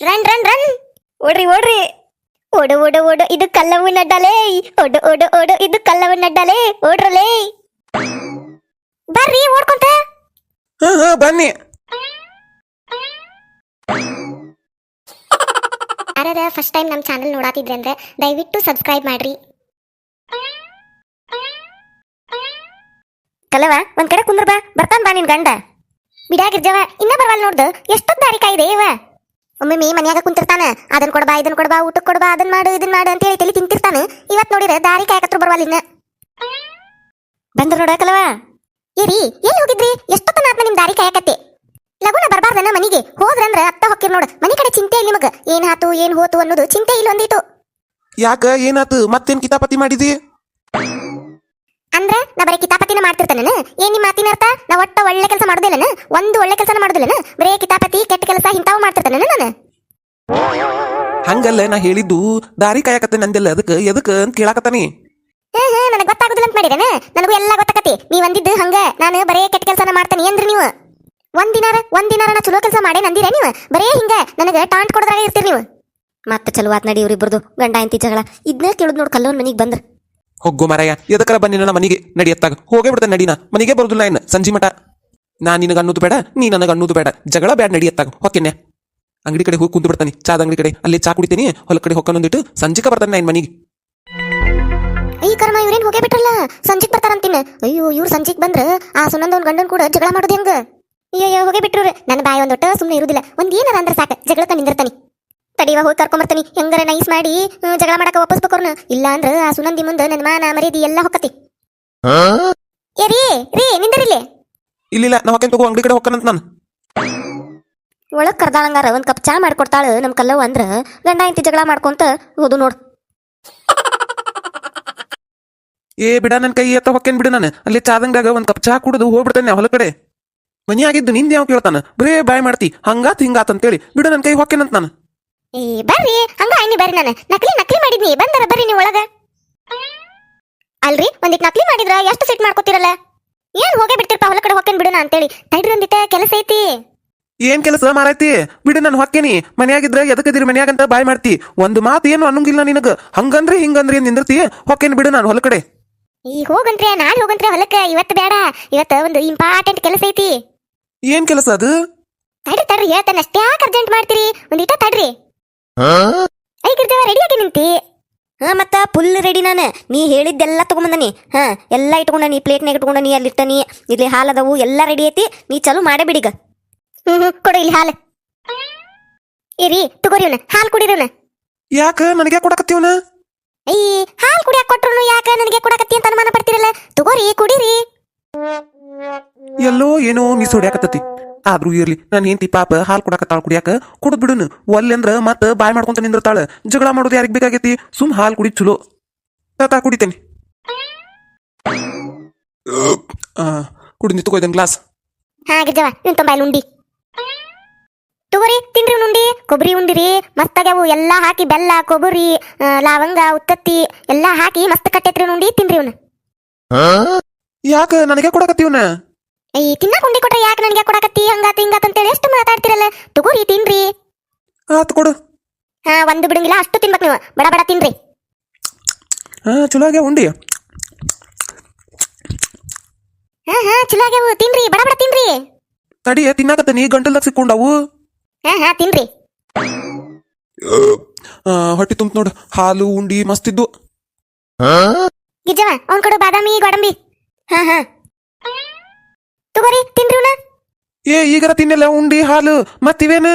Run run run ಓಡ್ರಿ ಓಡ್ರಿ. ಓಡು ಓಡು ಓಡು. ಇದು ಕಲ್ಲವು ನಡ್ಡಲೇ. ಓಡು ಓಡು ಓಡು. ಇದು ಕಲ್ಲವು ನಡ್ಡಲೇ. ಓಡ್ರಲೇ. ಬರ್ರಿ ಓಡ್ಕೊಂತ. ಹಾ ಹಾ ಬನ್ನಿ. ಯಾರ್ಯಾರ ಫಸ್ಟ್ ಟೈಮ್ ನಮ್ಮ ಚಾನಲ್ ನೋಡಾತಿದ್ರೆ ಅಂದ್ರೆ ದಯವಿಟ್ಟು ಸಬ್ಸ್ಕ್ರೈಬ್ ಮಾಡ್ರಿ. ಕಲವ ಒಂದ್ ಕಡೆ ಕುಂದ್ರ ಬಾ ಬರ್ತಾನ ಬಾ ನಿನ್ ಗಂಡ. ಬಿಡಾಗಿರ್ಜವ ಇನ್ನ ಬರ್ವಲ್ ನೋಡ್ದು. ಎಷ್ಟೊತ್ತು ದಾರಿ ಕಾಯಿದೆ ಇವ? ಒಮ್ಮೆ ಮೀ ಮನ್ಯಾಗ ಕುಂತಿರ್ತಾನ ಅದನ್ ಕೊಡ್ಬಾ ಇದನ್ ಕೊಡ್ಬಾ ಊಟಕ್ ಕೊಡ್ಬಾ ಅದನ್ ಮಾಡು ಇದನ್ ಮಾಡು ಅಂತ ಹೇಳಿ ತಲೆ ತಿಂತಿರ್ತಾನ. ಇವತ್ ನೋಡಿರ ದಾರಿ ಕಾಯಕತ್ರ ಬರ್ವಲ್ ಇನ್ನ. ಬಂದ್ರ ನೋಡಕಲವಾ ಏರಿ ಎಲ್ಲಿ ಹೋಗಿದ್ರಿ? ಎಷ್ಟೊತ್ತನ ಆತ್ಮ ನಿಮ್ ದಾರಿ ಕಾಯಕತ್ತೆ? ಲಗುನ ಬರಬಾರ್ದನ ಮನಿಗೆ? ಹೋದ್ರಂದ್ರ ಅತ್ತ ಹೊಕ್ಕಿರ್ ನೋಡ. ಮನಿ ಕಡೆ ಚಿಂತೆ ಇಲ್ಲ ನಿಮಗ. ಏನ್ ಆತು ಏನ್ ಹೋತು ಅನ್ನೋದು ಚಿಂತೆ ಇಲ್ಲ ಒಂದಿತ್ತು ಯಾಕ ಏನಾತು? ಮತ್ತೇನ್ ಕಿತಾಪತಿ ಮಾಡಿದಿ? ಅಂದ್ರ ನಾ ಬರೀ ಮಾಡ್ತಿರ್ತಾನ ಏನ್ ನಿಮ್ಮ ಮಾತಿನ ಅರ್ಥ? ನಾ ಒಟ್ಟ ಒಳ್ಳೆ ಕೆಲಸ ಮಾಡುದಿಲ್ಲನ ಒಂದು ಒಳ್ಳೆ ಕೆಲಸನ ಮಾಡುದಿಲ್ಲನ ಬರೇ ಕಿತಾಪತಿ ಕೆಟ್ಟ ಕೆಲಸ ಇಂತಾವ್ ಮಾಡ್ತಿರ್ತಾನೆ ನಾನು ಹಂಗಲ್ಲ ನಾ ಹೇಳಿದ್ದು ದಾರಿ ಕಾಯಕತ್ತೆ ನಂದೆಲ್ಲ. ಅದಕ್ಕೆ ಎದಕ್ಕೆ ಅಂತ ಕೇಳಾಕತ್ತಾನಿ. ಹೇ ಹೇ ನನಗೆ ಗೊತ್ತಾಗುದಿಲ್ಲ ಅಂತ ಮಾಡಿದೇನೆ ನನಗೂ ಎಲ್ಲ ಗೊತ್ತಾಕತಿ ನೀ ಒಂದಿದ್ದು ಹಂಗ. ನಾನು ಬರೇ ಕೆಟ್ಟ ಕೆಲಸನ ಮಾಡ್ತಾನೆ ಅಂದ್ರಿ ನೀವು. ಒಂದಿನಾರ ಒಂದಿನಾರ ನಾ ಚಲೋ ಕೆಲಸ ಮಾಡೇ ನಂದಿರ ನೀವು. ಬರೇ ಹಿಂಗ. ನನಗೆ ಟಾಂಟ್ ಕೊಡದ್ರಾಗ ಇರ್ತೀರಿ ನೀವು. ಮತ್ತೆ ಚಲೋ ಆತ್ ನಡಿ ಇವ್ರಿಬ್ರದು ಗಂಡ ಎಂತಿ ಜಗಳ. ಇದನ್ನ ಕೇಳುದ್ ನೋಡ್ ಕಲ್ಲೋನ್ ಮನಿಗ್ ಬಂದ್ರ. ಹೊಗ್ಗು ಮರಯ್ಯ ಎದಕ್ಕರ ಬನ್ನಿ ನನ್ನ ಮನೆಗೆ? ನಡಿಯತ್ತಾಗ ಹೋಗೇ ಬಿಡ್ತೇನೆ, ನಡಿನ. ಮನೆಗೆ ಬರೋದಿಲ್ಲ ಏನು ಸಂಜೆ ಮಠ. ನಾ ನಿನಗೆ ಅನ್ನೋದು ಬೇಡ, ನೀ ನನಗೆ ಅನ್ನೋದು ಬೇಡ. ಜಗಳ ಬೇಡ ನಡಿಯತ್ತಾಗ ಹೊಕ್ಕೆನೆ ಅಂಗಡಿ ಕಡೆ ಹೋಗಿ ಕುಂತು ಬಿಡ್ತಾನೆ. ಚಾದ ಅಂಗಡಿ ಕಡೆ. ಅಲ್ಲಿ ಚಾ ಕುಡಿತೀನಿ. ಹೊಲ ಕಡೆ ಹೊಕ್ಕನೊಂದಿಟ್ಟು ಸಂಜಿಕ ಬರ್ತಾನೆ ನಾ ಮನೆಗೆ. ಈ ಕರ್ಮ, ಇವ್ರೇನ್ ಹೋಗೇ ಬಿಟ್ರಲ್ಲ? ಸಂಜಿಗ್ ಬರ್ತಾರಂತಿನ ಅಯ್ಯೋ, ಇವ್ರು ಸಂಜಿಗ್ ಬಂದ್ರ ಆ ಸುನಂದ ಗಂಡನ ಗಂಡನ್ ಕೂಡ ಜಗಳ ಮಾಡೋದು ಹೆಂಗ? ಅಯ್ಯೋ ಹೋಗೇ ಬಿಟ್ರು ನನ್ನ ಬಾಯಿ ಒಂದೊಟ್ಟ ಸುಮ್ಮನೆ ಇರುದಿಲ್ಲ. ಒಂದ್ ಏನಾರ ಅಂದ್ರೆ ಸಾಕ. ಜಗಳಕ್ಕ ನಿಂದಿರ್ತಾನಿ. ತಡಿವ ಹೋಗಿ ಕರ್ಕೊಂಬರ್ತಾನಿ ಹೆಂಗಾರ ನೈಸ್ ಮಾಡಿ ಜಗಳ ಮಾಡಕ ವಾಪಸ್ ಅವ್ರನ್ನ ಇಲ್ಲ ಅಂದ್ರ ಆ ಸುನಂದಿ ಮುಂದೆ ನನ್ನ ಮಾನ ಮರ್ಯಾದಿ ಎಲ್ಲ ಹೊಕ್ಕತಿ. ಏ ರೀ ರೀ ನಿಂದರಿಲ್ಲಿ ಇಲ್ಲಿಲ್ಲ ನಾ ಹೊಕ್ಕೇನ್ ತಗೋ ಅಂಗಡಿ ಕಡೆ ಹೊಕ್ಕನಂತ ನಾನು. ಒಳಗ್ ಕರ್ದಾಳಂಗಾರ ಒಂದ್ ಕಪ್ ಚಾ ಮಾಡ್ಕೊಡ್ತಾಳ ನಮ್ ಕಲ್ಲವ್ ಅಂದ್ರ ಗಂಡ ಇಂತಿ ಜಗಳ ಮಾಡ್ಕೊಂತ ಹೋದು ನೋಡ್. ಏ ಬಿಡ ನನ್ನ ಕೈ ಎತ್ತ ಹೊಕ್ಕೇನ್ ಬಿಡು ನಾನು. ಅಲ್ಲಿ ಚಾದಂಗಾಗ ಒಂದ್ ಕಪ್ ಚಾ ಕುಡಿದು ಹೋಗ್ಬಿಡ್ತೇನೆ ಹೊಲ ಕಡೆ ಮನಿ ಆಗಿದ್ದು ನಿಂದ ಯಾವ ಕೇಳ್ತಾನ? ಬರೇ ಬಾಯ್ ಮಾಡ್ತಿ ಹಂಗಾತ್ ಹಿಂಗಾತ್ ಅಂತೇಳಿ. ಬಿಡು ನನ್ನ ಕೈ ಹೊಕ್ಕೇನಂತ ನಾನು. ಏ ಬರ್ರಿ. ಹಂಗ ಅನ್ನಿ ಬರ್ರಿ ನಾನು. ನಕಲಿ ನಕಲಿ ಮಾಡಿದ್ನಿ. ಬಂದರ ಬರ್ರಿ ನೀವು ಒಳಗ. ಅಲ್ರಿ ಒಂದಿಟ್ ನಕಲಿ ಮಾಡಿದ್ರ ಎಷ್ಟು ಸೆಟ್ ಮಾಡ್ಕೋತಿರಲ್ಲ? ಏನ್ ಹೋಗೇ ಬಿಡ್ತಿರ್ಪ ಹೊಲ ಕಡೆ ಹೋಗ್ತೇನೆ ಬಿಡೋಣ ಅಂತೇಳಿ. ತಡ್ರಿ ಒಂದಿಟ ಕೆಲಸ ಐತಿ. ಏನ್ ಕೆಲಸ ಮಾರೈತಿ? ಬಿಡು ನಾನು ಹೊಕ್ಕೇನಿ. ಮನ್ಯಾಗಿದ್ರ ಎದಕ್ಕದಿರಿ ಮನ್ಯಾಗಂತ ಬಾಯ್ ಮಾಡ್ತಿ. ಒಂದು ಮಾತು ಏನು ಅನ್ನಂಗಿಲ್ಲ ನಿನಗ. ಹಂಗಂದ್ರೆ ಹಿಂಗಂದ್ರೆ ಏನ್ ನಿಂದಿರ್ತಿ. ಹೊಕ್ಕೇನ್ ಬಿಡು ನಾನು ಹೊಲ ಕಡೆ. ಈ ಹೋಗಂತ್ರಿ ನಾಳೆ ಹೋಗಂತ್ರಿ ಹೊಲಕ್ಕ? ಇವತ್ತು ಬೇಡ. ಇವತ್ತು ಒಂದು ಇಂಪಾರ್ಟೆಂಟ್ ಕೆಲಸ ಐತಿ. ಏನ್ ಕೆಲಸ ಅದು? ತಡ್ರಿ ತಡ್ರಿ. ಹೇಳ್ತಾನೆ. ಅಷ್ಟೇ ಅರ್ಜೆಂಟ್ ಮಾಡ್ತೀರಿ. ಒಂದಿಟ ತಡ್ರಿ. ಐ ಗಿರ್ಜವ ರೆಡಿ ಆಗಿ ನಿಂತಿ? ಹಾ ಮತ್ತ ಫುಲ್ ರೆಡಿ ನಾನು. ನೀ ಹೇಳಿದ್ದೆಲ್ಲ ತಗೊಂಬಂದನಿ ಹಾ ಎಲ್ಲ ಇಟ್ಕೊಂಡನಿ ಪ್ಲೇಟ್ನಾಗ ಇಟ್ಕೊಂಡನಿ ಅಲ್ಲಿ ಇಟ್ಟನಿ ಇಲ್ಲಿ ಹಾಲದವು ಎಲ್ಲ ರೆಡಿ ಐತಿ. ನೀ ಚಲೋ ಮಾಡೇ ಬಿಡಿಗ ಹ್ಮ್ ಹ್ಮ್ ಕೊಡು ಇಲ್ಲಿ ಹಾಲು. ಇರಿ ತಗೋರಿವನ ಹಾಲು ಕುಡಿರಿವನ ಯಾಕ? ನನಗೆ ಕೊಡಕತ್ತೀವನ ಈ ಹಾಲು ಕುಡಿಯಾಕ ಕೊಟ್ರು ಯಾಕ ನನಗೆ ಕೊಡಕತ್ತಿ ಅಂತ ಅನುಮಾನ ಪಡ್ತಿರಲ್ಲ? ತಗೋರಿ ಕುಡಿರಿ. ಎಲ್ಲೋ ಏನೋ ಮಿಸ್ ಹೊಡ್ಯಾಕತ್ತತಿ ಆದ್ರೂ ಇರ್ಲಿ. ನಾನು ಹೆಂಡತಿ ಪಾಪ ಹಾಲು ಕೊಡಕತ್ತಾಳ ಕುಡಿಯಾಕ ಕುಡಿದ್ ಬಿಡುನು. ಒಲ್ಲೆ ಅಂದ್ರ ಮತ್ತ ಬಾಯ್ ಮಾಡ್ಕೊಂತ ನಿಂದಿರ್ತಾಳ. ಜಗಳ ಮಾಡೋದು ಯಾರಿಗ್ ಬೇಕಾಗೈತಿ? ಸುಮ್ ಹಾಲು ಕುಡಿ ಚಲೋ. ತಾತ ಕುಡಿತೇನೆ. ಆ, ಕುಡಿ ನಿಂತ್ಕೋ ಇದನ್ ಗ್ಲಾಸ್. ಹಾಗಿದ್ದವ ಗಿರ್ಜವ ಇವ್ನ ತೊಂಬ ಉಂಡಿ. ತಗೋರಿ ತಿನ್ರಿ ಉಂಡಿ. ಕೊಬ್ಬರಿ ಉಂಡಿರಿ ಮಸ್ತಾಗ್ಯಾವು. ಎಲ್ಲ ಹಾಕಿ ಬೆಲ್ಲ ಕೊಬ್ಬರಿ ಲವಂಗ ಉತ್ತತ್ತಿ ಎಲ್ಲ ಹಾಕಿ ಮಸ್ತ್ ಕಟ್ಟೈತ್ರಿ ಉಂಡಿ. ತಿನ್ರಿ ಇವ್ನ. ಯಾಕ ನನಗೆ ಕೊಡಕತ್ತೀವನ ಈ ತಿನ್ನಕ್ ಉಂಡಿ ಕೊಟ್ರೆ ಯಾಕೆ ನನಗೆ ಕೊಡಕತ್ತಿ? ಹಂಗಾತ ಹಿಂಗಾತ ಅಂತೇಳಿ ಎಷ್ಟು ಮಾತಾಡ್ತಿರಲ್ಲ? ತಗೋರಿ ತಿನ್ರಿ. ಆತ್ ಕೊಡು. ಹಾ ಒಂದು ಬಿಡಂಗಿಲ್ಲ ಅಷ್ಟು ತಿನ್ಬೇಕು ನೀವು. ಬಡ ಬಡ ತಿನ್ರಿ. ಹಾ ಚಲೋ ಆಗ್ಯಾವ ಉಂಡಿ. ಹಾ ಹಾ ಚಲೋ ಉ ತಿನ್ರಿ ಬಡ ಬಡ ತಿನ್ರಿ. ತಡಿ ತಿನ್ನಾಕತ್ತ ನೀ ಗಂಟಲ್ದಾಗ ಸಿಕ್ಕೊಂಡವು. ಹಾ ಹಾ ತಿನ್ರಿ. ಆ, ಹೊಟ್ಟಿ ತುಂಬ ನೋಡು. ಹಾಲು ಉಂಡಿ ಮಸ್ತ್ ಇದ್ದು. ಗಿಜ್ಜವ ಅವ್ನ್ ಕೊಡು ಬಾದಾಮಿ ಗೋಡಂಬಿ. ಹಾ ಹಾ. ತಗೋರಿ ತಿನ್ರಿ ಇವ್ನ ಏ ಈಗರ ತಿನ್ನಲ್ಲ ಉಂಡಿ ಹಾಲು ಮತ್ತಿವೇನು?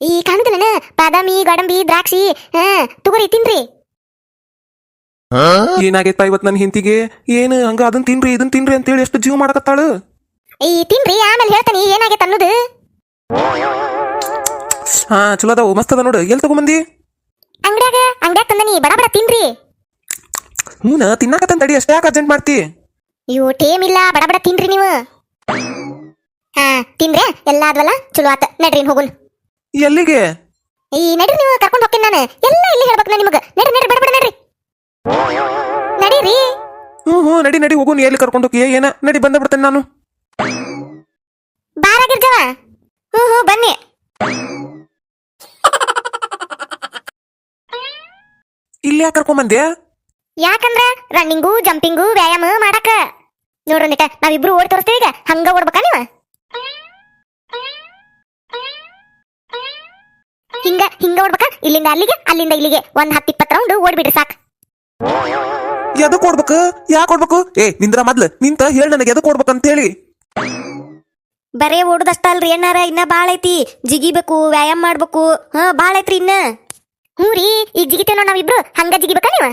ಈ ಕಾಣುದಿಲ್ಲನ ಬಾದಾಮಿ ಗಡಂಬಿ ದ್ರಾಕ್ಷಿ ಹಾ ತಗೋರಿ ತಿನ್ರಿ. ಏನಾಗೈತ ಇವತ್ ನನ್ನ ಹಿಂತಿಗೆ ಏನು ಹಂಗ ಅದನ್ ತಿನ್ರಿ ಇದನ್ ತಿನ್ರಿ ಅಂತೇಳಿ ಎಷ್ಟು ಜೀವ ಮಾಡಕತ್ತಾಳು? ಈ ತಿನ್ರಿ ಆಮೇಲೆ ಹೇಳ್ತಾನೆ ಏನಾಗೈತೆ ಅನ್ನೋದು. ಹಾ ಚಲೋ ಅದಾವು ಮಸ್ತ್ ಅದ ನೋಡು. ಎಲ್ಲಿ ತಗೊಂಬಂದಿ? ಅಂಗಡ್ಯಾಗ ಅಂಗಡ್ಯಾಗ ತಂದನಿ ಬಡ ಬಡ ತಿನ್ರಿ. ಹ್ಞೂ ತಿನ್ನಾಕತ್ತನ್ ತಡಿ ಅಷ್ಟೇ ಯಾಕೆ ಅರ್ಜೆಂಟ್ ಮಾಡ್ತಿ? ಇವು ಟೇಮ್ ಇಲ್ಲ ಬಡ ಬಡ ತಿನ್ರಿ ನೀವು. ಹಾ ತಿಂದ್ರೆ ಎಲ್ಲ ಆದ್ವಲ್ಲ ಚಲೋ ಆತ. ನಡ್ರಿ ಹೋಗುನ್ ಎಲ್ಲಿಗೆ? ಈ ನಡ್ರಿ ನೀವು ಕರ್ಕೊಂಡು ಹೋಗ್ತೀನಿ ನಾನು. ಎಲ್ಲ ಇಲ್ಲಿ ಹೇಳ್ಬೇಕು ನಾನು ನಿಮಗೆ. ನಡ್ರಿ ನಡ್ರಿ ಬೇಡ ನಡ್ರಿ. ನಡೀರಿ. ಹ್ಞೂ ಹ್ಞೂ ನಡಿ ನಡಿ ಹೋಗುನ್ ಎಲ್ಲಿ ಕರ್ಕೊಂಡು ಹೋಗಿ ಏನ? ನಡಿ ಬಂದ ಬಿಡ್ತೇನೆ ನಾನು. ಬಾರಾಗಿರ್ಗವ ಹ್ಞೂ ಹ್ಞೂ ಬನ್ನಿ. ಇಲ್ಲಿ ಯಾಕೆ ಕರ್ಕೊಂಬಂದೆ ಯಾಕಂದ್ರ ರನ್ನಿಂಗು ಜಂಪಿಂಗು ವ್ಯಾಯಾಮ ಮಾಡಕ. ನೋಡ್ರಿ ನಾವಿಬ್ರು ಓಡಿ ತೋರಿಸ್ತೀವಿ ಈಗ. ಹಂಗ ಓಡ್ಬೇಕಾ ನೀವ? ಹಿಂಗ ಹಿಂಗ ಓಡ್ಬೇಕಾ? ಇಲ್ಲಿಂದ ಅಲ್ಲಿಗೆ ಅಲ್ಲಿಂದ ಇಲ್ಲಿಗೆ. ಒಂದ್ ಹತ್ತು ಇಪ್ಪತ್ತು ರೌಂಡ್ ಓಡ್ಬಿಡ್ರಿ ಸಾಕ್. ಎದಕ್ ಕೊಡ್ಬೇಕು ಯಾಕೆ ಕೊಡ್ಬೇಕು ಏ ನಿಂದ್ರ ಮೊದ್ಲು ನಿಂತ ಹೇಳ ನನಗೆ ಎದಕ್ ಅಂತ ಹೇಳಿ ಬರೇ ಓಡುದಷ್ಟ ಅಲ್ರಿ ಏನಾರ ಇನ್ನ ಬಾಳ ಐತಿ. ಜಿಗಿಬೇಕು ವ್ಯಾಯಾಮ ಮಾಡ್ಬೇಕು. ಹಾ ಬಾಳ ಐತ್ರಿ ಇನ್ನ. ಹ್ಞೂ ರೀ ಈಗ ಜಿಗಿತೇನೋ ನಾವಿಬ್ರು. ಹಂಗ ಜಿಗಿಬೇಕಾ ನೀವ?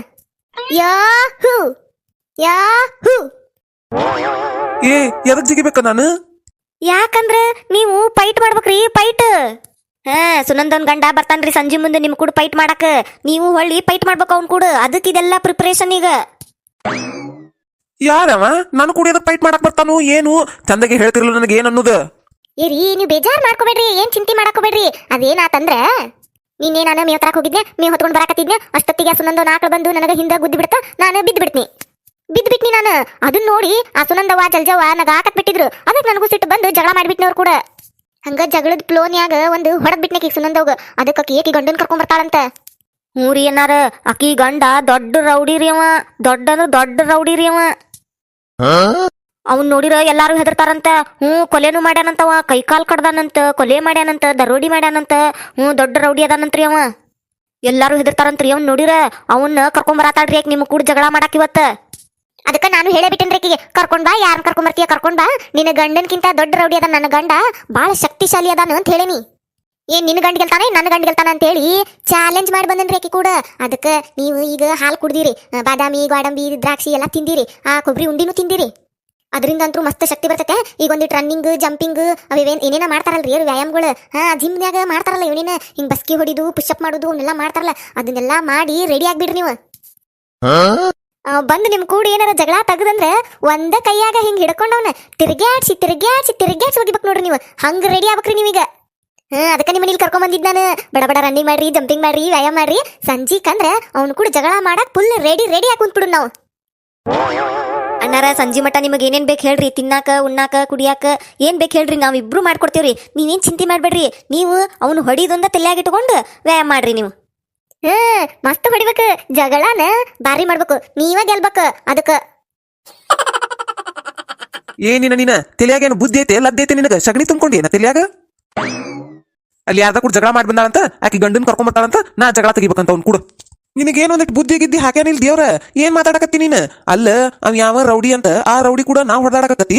ಯಾಹೂ ಯಾಹೂ ಏ ಎದಕ್ ಜಿಗಿಬೇಕ ನಾನು? ಯಾಕಂದ್ರ ನೀವು ಫೈಟ್ ಮಾಡ್ಬೇಕ್ರಿ ಫೈಟ್ ಹಾ ಸುನಂದನ್ ಗಂಡ ಬರ್ತಾನ್ರಿ ಸಂಜೆ ಮುಂದೆ ನಿಮ್ ಕೂಡ ಫೈಟ್ ಮಾಡಕ. ನೀವು ಹೊಳ್ಳಿ ಫೈಟ್ ಮಾಡ್ಬೇಕು ಅವ್ನ್ ಕೂಡ. ಅದಕ್ಕೆ ಇದೆಲ್ಲ ಪ್ರಿಪರೇಷನ್ ಈಗ. ಯಾರವ? ನಾನು ಕೂಡ ಎದಕ್ ಫೈಟ್ ಮಾಡಕ್ ಬರ್ತಾನು ಏನು? ಚಂದಗೆ ಹೇಳ್ತಿರ್ಲಿಲ್ಲ ನನಗೆ ಏನ್ ಅನ್ನೋದು? ಏರಿ ನೀವು ಬೇಜಾರ್ ಮಾಡ್ಕೋಬೇಡ್ರಿ ಏನ್ ಚಿಂತೆ ಮಾಡಕೋಬೇಡ್ರಿ. ಅದೇನಾತಂದ್ರ ನಿನ್ನೆ ನಾನು ಮೇ ತರಕ್ ಹೋಗಿದ್ದೆ ಮೇ ಹೊತ್ಕೊಂಡ್ ಬರಾಕತ್ತಿದ್ನೆ. ಅಷ್ಟೊತ್ತಿಗೆ ಸುನಂದನ್ ಆಕಳು ಬಂದು ನನಗ ಹಿಂದೆ ಗುದ್ದಿ ಬಿಡ್ತ ನಾನು ಬಿದ್ದು ಬಿಡ್ತೀನಿ. ಬಿದ್ದು ಬಿಟ್ನಿ ನಾನು. ಅದನ್ನ ನೋಡಿ ಆ ಸುನಂದವ್ವ ಜಲ್ಜವ ನಗ ಹಾಕತ್ ಬಿಟ್ಟಿದ್ರು. ಅದಕ್ಕೆ ನನಗೂ ಸಿಟ್ಟು ಬಂದು ಜಗಳ ಮಾಡಿಬಿಟ್ನವ್ರು ಕೂಡ. ಹಂಗ ಜಗಳದ ಪ್ಲೋನ್ಯಾಗ ಒಂದು ಹೊಡದ್ ಬಿಟ್ನೆ ಆಕಿ ಸುನಂದವ್ಗ ಅದಕ್ಕೆ ಆಕಿ ಏಕಿ ಗಂಡನ್ ಕರ್ಕೊಂಡ್ ಬರ್ತಾಳಂತ. ಹ್ಞೂ ರೀ ಏನಾರ ಆಕಿ ಗಂಡ ದೊಡ್ಡ ರೌಡಿ ರೀ ಅವ. ದೊಡ್ಡ ಅಂದ್ರೆ ದೊಡ್ಡ ರೌಡಿ ರೀ ಅವ. ಅವ್ನ್ ನೋಡಿರ ಎಲ್ಲಾರು ಹೆದರ್ತಾರಂತ. ಹ್ಞೂ ಕೊಲೆನೂ ಮಾಡ್ಯಾನಂತವ ಕೈ ಕಾಲ್ ಕಡ್ದಾನಂತ ಕೊಲೆ ಮಾಡ್ಯಾನಂತ ದರೋಡಿ ಮಾಡ್ಯಾನಂತ. ಹ್ಞೂ ದೊಡ್ಡ ರೌಡಿ ಅದಾನಂತ್ರಿ ಅವ. ಎಲ್ಲಾರು ಹೆದರ್ತಾರಂತ್ರಿ ಅವ್ನ್ ನೋಡಿರ. ಅವನ್ನ ಕರ್ಕೊಂಬರತಾಳ್ರಿ ಯಾಕೆ ನಿಮ್ಮ ಕೂಡ ಜಗಳ ಮಾಡಾಕ ಇವತ್ತ? ಅದಕ್ಕ ನಾನು ಹೇಳೇ ಬಿಟ್ಟೇನ್ರಿ ಆಕಿಗೆ ಕರ್ಕೊಂಡ್ ಬಾ ಯಾರನ್ನ ಕರ್ಕೊಂಡ್ ಬರ್ತೀಯ ಕರ್ಕೊಂಡ್ ಬಾ. ನಿನ್ನ ಗಂಡನ್ಕಿಂತ ದೊಡ್ಡ ರೌಡಿ ಅದ ನನ್ನ ಗಂಡ, ಬಾಳ ಶಕ್ತಿಶಾಲಿ ಅದಾನ ಅಂತ ಹೇಳೇನಿ. ಏನ್ ನಿನ್ನ ಗಂಡ ಗೆಲ್ತಾನೆ ನನ್ನ ಗಂಡ ಗೆಲ್ತಾನ ಅಂತ ಹೇಳಿ ಚಾಲೆಂಜ್ ಮಾಡಿ ಬಂದನ್ರಿ ಆಕಿ ಕೂಡ. ಅದಕ್ಕೆ ನೀವು ಈಗ ಹಾಲು ಕುಡ್ದಿರಿ ಬಾದಾಮಿ, ಗೋಡಂಬಿ, ದ್ರಾಕ್ಷಿ ಎಲ್ಲ ತಿಂದಿರಿ, ಆ ಕೊಬ್ಬರಿ ಉಂಡಿನೂ ತಿಂದಿರಿ. ಅದರಿಂದ ಅಂತೂ ಮಸ್ತ್ ಶಕ್ತಿ ಬರ್ತೈತೆ. ಈಗ ಒಂದಿಟ್ಟು ರನ್ನಿಂಗ್ ಜಂಪಿಂಗ್ ಅವೇನ್ ಏನೇನ ಮಾಡ್ತಾರಲ್ರಿ ವ್ಯಾಯಾಮಗಳು. ಹಾ ಜಿಮ್ನ್ಯಾಗ ಮಾಡ್ತಾರಲ್ಲ ಇವನೇನ ಹಿಂಗ್ ಬಸ್ಕಿ ಹೊಡಿದು ಪುಷಪ್ ಮಾಡೋದು ಅವನ್ನೆಲ್ಲ ಮಾಡ್ತಾರಲ್ಲ, ಅದನ್ನೆಲ್ಲ ಮಾಡಿ ರೆಡಿ ಆಗ್ಬಿಡ್ರಿ ನೀವು. ಬಂದು ನಿಮ್ಮ ಕೂಡ ಏನಾರ ಜಗಳ ತೆಗದಂದ್ರೆ ಒಂದ ಕೈಯಾಗ ಹಿಂಗ್ ಹಿಡ್ಕೊಂಡವ್ನ. ತಿರ್ಗ್ಯಾಡ್ಸಿ ತಿರ್ಗ್ಯಾಡ್ಸಿ ತಿರ್ಗ್ಯಾಡ್ಸಿ ಹೋಗಿಬೇಕು ನೋಡ್ರಿ ನೀವು. ಹಂಗ ರೆಡಿ ಆಗ್ಬೇಕ್ರಿ ನೀವೀಗ. ಹಾ, ಅದಕ್ಕೆ ನಿಮ್ಮ ಮನೇಲಿ ಕರ್ಕೊಂಡ್ ಬಂದಿದ್ ನಾನು. ಬಡ ಬಡ ರನ್ನಿಂಗ್ ಮಾಡ್ರಿ ಜಂಪಿಂಗ್ ಮಾಡ್ರಿ, ವ್ಯಾಯಾಮ ಮಾಡ್ರಿ. ಸಂಜೀಕ್ ಅಂದ್ರೆ ಅವ್ನು ಕೂಡ ಜಗಳ ಮಾಡಕ್ ಫುಲ್ ರೆಡಿ ರೆಡಿ ಆಗಿ ಕುಂತ್ಬಿಡು ನಾವು. ಅಣ್ಣಾರ, ಸಂಜೆ ಮಟ್ಟ ನಿಮಗೆ ಏನೇನು ಬೇಕು ಹೇಳ್ರಿ? ತಿನ್ನಾಕ, ಉಣ್ಣಾಕ, ಕುಡಿಯಾಕ ಏನು ಬೇಕು ಹೇಳ್ರಿ? ನಾವಿಬ್ರು ಇಬ್ರು ಮಾಡ್ಕೊಡ್ತೀವ್ರಿ. ನೀವೇನು ಚಿಂತೆ ಮಾಡಬೇಡ್ರಿ. ನೀವು ಅವನು ಹೊಡಿದೊಂದ ತಲೆಯಾಗಿಟ್ಕೊಂಡು ವ್ಯಾಯಾಮ ಮಾಡ್ರಿ ನೀವು. ಮಸ್ತ್ ಹೊಡಿಬೇಕು. ಜಗಳನ ಬಾರಿ ಮಾಡ್ಬೇಕು. ನೀವ ಗೆಲ್ಬೇಕು. ಅದಕ್ಕ. ಏನಿನ ನೀನ ತಲೆಯಾಗ ಏನು ಬುದ್ಧಿ ಐತೆ? ಲದ್ದೆ ಐತೆ ನಿನಗ? ಸಗಣಿ ತುಂಬ್ಕೊಂಡಿ ನಾ ತಲೆಯಾಗ? ಅಲ್ಲಿ ಯಾರ್ದ ಕೂಡ ಜಗಳ ಮಾಡಿ ಆಕಿ ಗಂಡನ್ ಕರ್ಕೊಂಬರ್ತಾಳಂತ, ನಾ ಜಗಳ ತೆಗಿಬೇಕಂತ ಅವ್ನು ಕೂಡ. ನಿನಗೆ ಒಂದಿಟ್ಟು ಬುದ್ಧಿ ಗಿದ್ದಿ ಹಾಕ್ಯಾನಿಲ್ ದೇವ್ರ ಏನ್ ಮಾತಾಡಕತ್ತಿ ನೀನು? ಅಲ್ಲ, ಅವ್ ಯಾವ ರೌಡಿ ಅಂತ, ಆ ರೌಡಿ ಕೂಡ ನಾವು ಹೊಡೆದಾಡಕತ್ತಿ.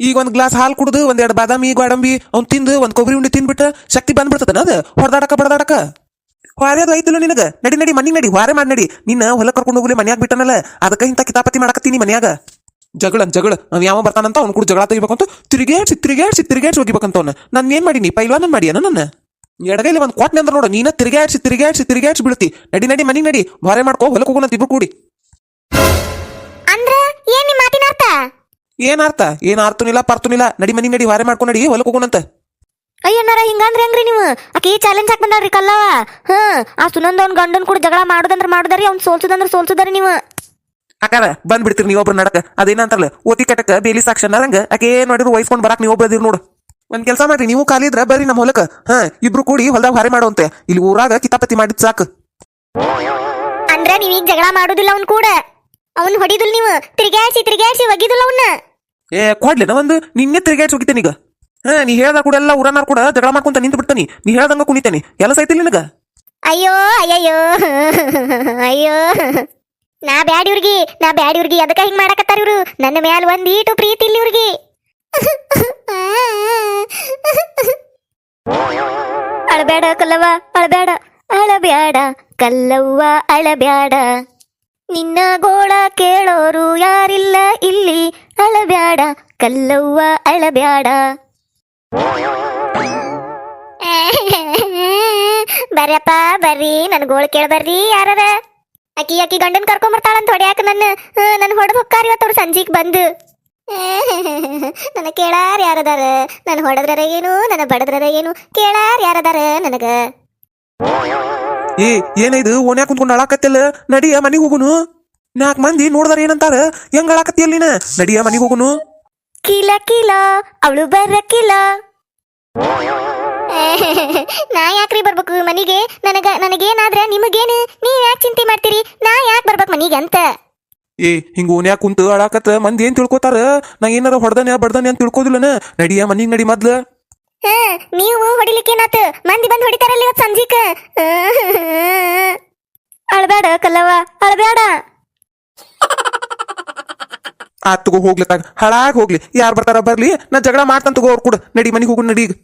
ಈಗ ಒಂದ್ ಗ್ಲಾಸ್ ಹಾಲು ಕುಡ್ದು, ಒಂದೆರಡು ಬಾದಾಮಿ, ಗೋಡಂಬಿ, ಅವ್ನ್ ತಿಂದು, ಒಂದ್ ಕೊಬ್ಬರಿ ಉಂಡಿ ತಿಂದ್ಬಿಟ್ಟ, ಶಕ್ತಿ ಬಂದ್ಬಿಡ್ತದ ಅದ? ಹೊಡೆದಾಡಕ, ಬಡದಾಡಕ? ಹೊರೆ ಅದು ಐತಿಲ್ಲ ನಿನಗ? ನಡಿ ನಡಿ ಮನಿ ನಡಿ ವಾರೆ ಮಾಡಿ ನಡಿ. ನಿನ್ನ ಹೊಲ ಕರ್ಕೊಂಡು ಹೋಗ್ಲಿ ಮನ್ಯಾಗ ಬಿಟ್ಟನಲ್ಲ. ಅದಕ್ಕ ಇಂತ ಕಿತಾಪತಿ ಮಾಡಕತ್ತೀನಿ ಮನ್ಯಾಗ. ಜಗಳ ಜಗಳ. ಅವ್ ಯಾವ ಬರ್ತಾನಂತ ಅವ್ನು ಕೂಡ ಜಗಳ ತೆಗಿಬೇಕಂತ ತಿರುಗೇಡ್ಸಿ ತಿರುಗೇಡ್ಸಿ ತಿರುಗೇಡ್ಸಿ ಹೋಗಿಬೇಕಂತ ಅವ್ನ. ನಾನು ಏನ್ ಮಾಡೀನಿ? ಪೈಲ್ವಾನ ಮಾಡಿಯನ ನನ್ನ? ಎಡಗೈಲಿ ಒಂದು ಕೋಟ್ ಅಂದ್ರೆ ನೋಡು ನೀನ ತಿರುಗಾಡ್ಸಿ ತಿರುಗಾಡ್ಸಿ ತಿರುಗಾಡ್ಸಿ ಬಿಡ್ತಿ ನಡಿ ನಡಿ ಮನಿ ನಡಿ. ವಾರೆ ಮಾಡ್ಕೋ ಹೊಲಕ್ಕೆ ಹೋಗೋಣ ಇಬ್ರು ಕೂಡಿ. ಅಂದ್ರ ಏನ್ ನಿಮ್ ಮಾತಿನ ಅರ್ಥ? ಏನ್ ಅರ್ಥ? ಏನ್ ಅರ್ಥನಿಲ್ಲ ಪರ್ತನಿಲ್ಲ ನಡಿ ಮನಿ ನಡಿ ವಾರೆ ಮಾಡ್ಕೊ ನಡಿ ಹೊಲಕ್ಕೆ ಹೋಗೋಣಂತ ಅಯ್ಯನಾರ ಹಿಂಗಂದ್ರೆ ಹೆಂಗ್ರಿ ನೀವು? ಆಕಿ ಚಾಲೆಂಜ್ ಹಾಕಿ ಬಂದಾಳ್ರಿ ಕಲ್ಲವ ಹಾ ಆ ಸುನಂದ ಅವ್ನ ಗಂಡನ್ ಕೂಡ ಜಗಳ ಮಾಡುದಂದ್ರ ಮಾಡುದಾರಿ ಅವ್ನ್ ಸೋಲ್ಸುದಂದ್ರೆ ಸೋಲ್ಸುದಾರಿ ನೀವು. ಅಕ್ಕಾರ ಬಂದ್ಬಿಡ್ತೀರಿ ನೀವೊಬ್ರು ನಡಕ. ಅದೇನಂತಾರಲ್ಲ ಓತಿ ಕಟಕ ಬೇಲಿ ಸಾಕ್ಷ ಅನ್ನಂಗ ಆಕೆ ಏನ್ ಮಾಡಿದ್ರು ವಹಿಸ್ಕೊಂಡ್ ಬರಾಕ್ ನೀವೊಬ್ರದಿರ್ ನೋಡು. ಒಂದ್ ಕೆಲಸ ಮಾಡ್ರಿ ನೀವು ಖಾಲಿ ಇದ್ರ ಬರ್ರಿ ನಮ್ಮ ಹೊಲಕ್ಕ ಹಾ ಇಬ್ರು ಕೂಡಿ ಹೊಲದಾಗ ಹೊರೆ ಮಾಡುವಂತೆ. ಇಲ್ಲಿ ಊರಾಗ ಕಿತಾಪತಿ ಮಾಡಿದ್ ಸಾಕು. ಅಂದ್ರ ನೀವ್ ಈಗ ಜಗಳ ಮಾಡುದಿಲ್ಲ ಅವ್ನ್ ಕೂಡ. ಅವ್ನ್ ಹೊಡಿದಿಲ್ಲ ನೀವು. ತಿರ್ಗ್ಯಾಡ್ಸಿ ತಿರ್ಗ್ಯಾಡ್ಸಿ ಒಗಿದಿಲ್ಲ ಅವನ್ನ ಏ ಕೊಡ್ಲೇನ ಒಂದು? ನಿನ್ನೆ ತಿರ್ಗ್ಯಾಸಿ ಹೋಗಿದ್ದೆ ಈಗ? ಹಾ, ನೀ ಹೇಳ್ದ ಕೂಡ ಎಲ್ಲ ಊರನಾರ್ ಕೂಡ ಜಗಳ ಮಾಡ್ಕೊಂತ ನಿಂತು ಬಿಡ್ತಾನಿ ನೀ ಹೇಳ್ದಂಗ ಕುಣಿತಾನಿ. ಎಲ್ಲ ಸೈತಿಲ್ಲ ನಿನಗ? ಅಯ್ಯೋ, ಅಯ್ಯಯ್ಯೋ. ಅಯ್ಯೋ. ನಾ ಬ್ಯಾಡ್ ಇವ್ರಿಗೆ, ನಾ ಬ್ಯಾಡ್ ಇವ್ರಿಗೆ. ಅದಕ್ಕ ಹಿಂಗ್ ಮಾಡಕತ್ತಾರ ಇವ್ರು. ನನ್ನ ಮ್ಯಾಲ ಒಂದೀಟು ಪ್ರೀತಿ ಇಲ್ಲ ಇವ್ರಿಗೆ. ಅಳಬೇಡ ಕಲ್ಲವ್ವ ಅಳಬೇಡ ಅಳಬ್ಯಾಡ ಕಲ್ಲವ್ವ, ಅಳಬ್ಯಾಡ. ನಿನ್ನ ಗೋಳ ಕೇಳೋರು ಯಾರಿಲ್ಲ ಇಲ್ಲಿ. ಅಳಬ್ಯಾಡ ಕಲ್ಲವ್ವ, ಅಳಬ್ಯಾಡ. ಬರ್ಯಪ್ಪ ಬರ್ರಿ. ನನ್ ಗೋಳ್ ಕೇಳ ಯಾರದ ಅಕ್ಕಿ ಅಕ್ಕಿ ಗಂಡನ್ ಕರ್ಕೊಂಡ್ ಬರ್ತಾಳಂತ ಹೊಡ್ಯಾಕ ನನ್ನ ನನ್ ಹೊಡೆದ್ ಹೊಕ್ಕಾರ ಇವತ್ತು ಅವ್ರು ಸಂಜೀಗ್ ಬಂದು. ನನ್ನ ಕೇಳಾರ್ ಯಾರದಾರ? ನನ್ ಹೊಡೆದ್ರ ಏನು? ನನ್ನ ಬಡದ್ರ ಏನು? ಕೇಳಾರ್ ಯಾರದಾರ ನನಗ? ಏ ಏನಿದು ಓನ್ಯಾಗ ಕುಂತ್ಕೊಂಡು ಅಳಾಕತ್ತಿಲ್ಲ? ನಡಿಯ ಮನಿಗ್ ಹೋಗುನು? ನಾಲ್ಕು ಮಂದಿ ನೋಡ್ದಾರ ಏನಂತಾರ? ಹೆಂಗ್ ಅಳಾಕತ್ತಿ ಅಲ್ಲಿನ? ನಡಿಯ ಮನಿಗ್ ಹೋಗುನು? ಕಿಲ ಕಿಲ ಅವಳು ಬರಕಿಲ್ಲ ನಾ ಯಾಕ್ರಿ ಬರ್ಬೇಕು ಮನಿಗೆ? ನನಗ ನನಗೇನಾದ್ರೆ ನಿಮಗೇನು? ನೀವ್ ಯಾಕೆ ಚಿಂತೆ ಮಾಡ್ತೀರಿ? ನಾ ಯಾಕೆ ಬರ್ಬೇಕು ಮನಿಗೆ ಅಂತ? ಏ ಹಿಂಗ ಓನ್ಯಾಗ ಕುಂತು ಅಳಾಕತ್ತ ಮಂದಿ ಏನ್ ತಿಳ್ಕೊತಾರ? ನಾ ಏನಾರ ಹೊಡ್ದಾನೆ ಬಡ್ದನೆ ಅಂತ ತಿಳ್ಕೊದಿಲ್ಲನ? ನಡಿಯ ಮನಿಗ್ ನಡಿ ಮೊದ್ಲ. ಹ ನೀವು ಹೊಡಿಲಿಕ್ಕೇನಾತು ಮಂದಿ ಬಂದ್ ಹೊಡಿತಾರಲ್ಲ ಇವತ್ತು ಸಂಜೀಕ? ಅಳ್ಬೇಡ ಕಲ್ಲವ್ವ ಅಳ್ಬೇಡ ಆತ್ ತಗೋ ಹೋಗ್ಲತ್ತಾಗ ಹಾಳಾಗ್ ಹೋಗ್ಲಿ. ಯಾರ್ ಬರ್ತಾರ ಬರ್ಲಿ. ನಾ ಜಗಳ ಮಾಡ್ತಾನ ತಗೋ ಅವ್ರ ಕೂಡ. ನಡಿ ಮನೆಗೆ ಹೋಗು ನಡಿ ಈಗ.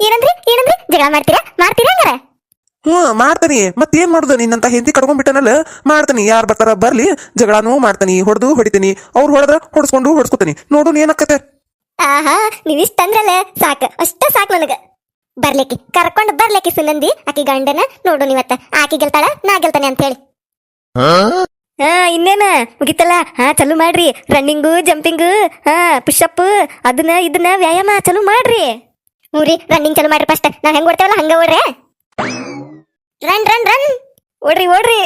ಏನಂದ್ರಿ? ಏನಂದ್ರಿ? ಜಗಳ ಮಾಡ್ತೀರಾ? ಮಾಡ್ತೀರಾ ಹಂಗಾರ? ಹ್ಞೂ ಮಾಡ್ತಾನಿ. ಮತ್ತೇನ್ ಮಾಡುದು? ನಿನ್ನಂತ ಹೆಂಡತಿ ಕಡ್ಕೊಂಡ್ಬಿಟ್ಟನಲ್ಲ ಮಾಡ್ತಾನೆ. ಯಾರ್ ಬರ್ತಾರ ಬರ್ಲಿ. ಜಗಳನೂ ಮಾಡ್ತಾನೆ. ಹೊಡೆದು ಹೊಡಿತೀನಿ. ಅವ್ರು ಹೊಡೆದ್ರ ಹೊಡ್ಸ್ಕೊಂಡು ಹೊಡ್ಸ್ಕೊತಾನಿ. ನೋಡು ನೀ ಏನಕ್ಕತ್ತೆ? ಆಹಾ ನೀವಿಷ್ಟಂದ್ರಲ್ಲ ಸಾಕು. ಅಷ್ಟ ಸಾಕು ನನಗೆ. ಬರ್ಲಿಕ್ಕೆ. ಕರ್ಕೊಂಡು ಬರ್ಲಿಕ್ಕೆ ಸುನಂದಿ. ಆಕಿ ಗಂಡನ ನೋಡು ನೀವತ್ತ. ಆಕಿ ಗೆಲ್ತಾಳ ನಾ ಗೆಲ್ತಾನೆ ಅಂತ ಹೇಳಿ. ಹಾ, ಇನ್ನೇನ? ಮುಗಿತಲ್ಲ? ಹಾ, ಚಲು ಮಾಡ್ರಿ. ರನ್ನಿಂಗು, ಜಂಪಿಂಗು, ಹಾ ಪುಷಪ್ ಅದನ್ನ ಇದನ್ನ ವ್ಯಾಯಾಮ ಚಲು ಮಾಡ್ರಿ. ಹ್ಞೂ ರನ್ನಿಂಗ್ ಚಲು ಮಾಡ್ರಿ ಫಸ್ಟ್ ನಾವ್ ಹೆಂಗ್ ಓಡ್ತೇವಲ್ಲ, ಹಂಗ ಓಡ್ರಿ? Run run run. ಓಡ್ರಿ ಓಡ್ರಿ.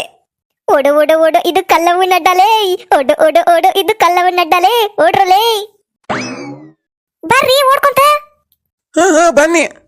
ಓಡು ಓಡು ಓಡು, ಇದು ಕಲ್ಲವು ನಡ್ಡಲೇ. ಓಡು ಓಡು ಓಡು, ಇದು ಕಲ್ಲವು ನಡ್ಡಲೇ. ಓಡ್ರಲೇ. ಬರ್ರಿ, ಓಡ್ಕೊಂತ. ಹಾ ಬನ್ನಿ.